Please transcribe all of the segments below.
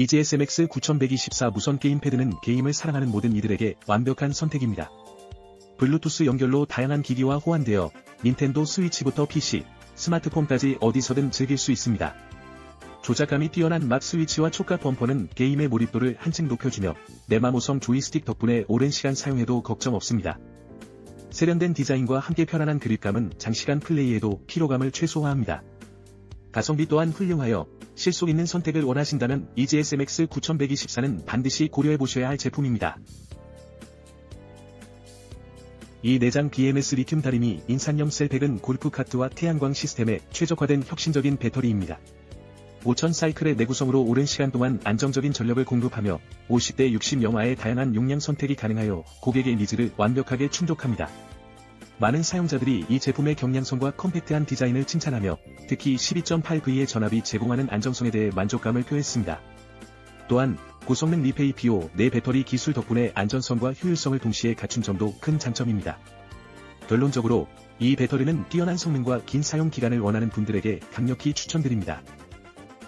EGSMX 9124 무선 게임패드는 게임을 사랑하는 모든 이들에게 완벽한 선택입니다. 블루투스 연결로 다양한 기기와 호환되어 닌텐도 스위치부터 PC, 스마트폰까지 어디서든 즐길 수 있습니다. 조작감이 뛰어난 막 스위치와 촉각 범퍼는 게임의 몰입도를 한층 높여주며 내마모성 조이스틱 덕분에 오랜 시간 사용해도 걱정 없습니다. 세련된 디자인과 함께 편안한 그립감은 장시간 플레이에도 피로감을 최소화합니다. 가성비 또한 훌륭하여 실속 있는 선택을 원하신다면 EGSMX 9124는 반드시 고려해 보셔야 할 제품입니다. 이 내장 BMS 리튬 다리미 인산염 셀팩은 골프카트와 태양광 시스템에 최적화된 혁신적인 배터리입니다. 5000 사이클의 내구성으로 오랜 시간 동안 안정적인 전력을 공급하며 50대 60 영하의 다양한 용량 선택이 가능하여 고객의 니즈를 완벽하게 충족합니다. 많은 사용자들이 이 제품의 경량성과 컴팩트한 디자인을 칭찬하며 특히 12.8V의 전압이 제공하는 안정성에 대해 만족감을 표했습니다. 또한 고성능 리페이 PO 내 배터리 기술 덕분에 안전성과 효율성을 동시에 갖춘 점도 큰 장점입니다. 결론적으로 이 배터리는 뛰어난 성능과 긴 사용 기간을 원하는 분들에게 강력히 추천드립니다.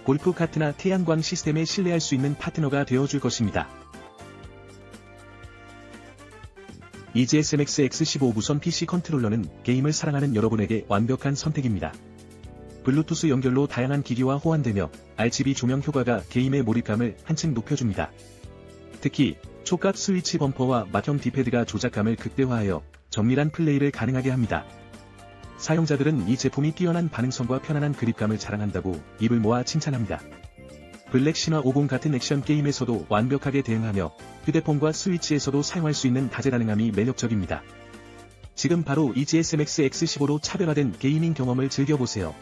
골프 카트나 태양광 시스템에 신뢰할 수 있는 파트너가 되어줄 것입니다. EGSMX X15 무선 PC 컨트롤러는 게임을 사랑하는 여러분에게 완벽한 선택입니다. 블루투스 연결로 다양한 기기와 호환되며 RGB 조명 효과가 게임의 몰입감을 한층 높여줍니다. 특히 촉각 스위치 범퍼와 막형 디패드가 조작감을 극대화하여 정밀한 플레이를 가능하게 합니다. 사용자들은 이 제품이 뛰어난 반응성과 편안한 그립감을 자랑한다고 입을 모아 칭찬합니다. 블랙 신화 50 같은 액션 게임에서도 완벽하게 대응하며 휴대폰과 스위치에서도 사용할 수 있는 다재다능함이 매력적입니다. 지금 바로 EGSMX X15로 차별화된 게이밍 경험을 즐겨보세요.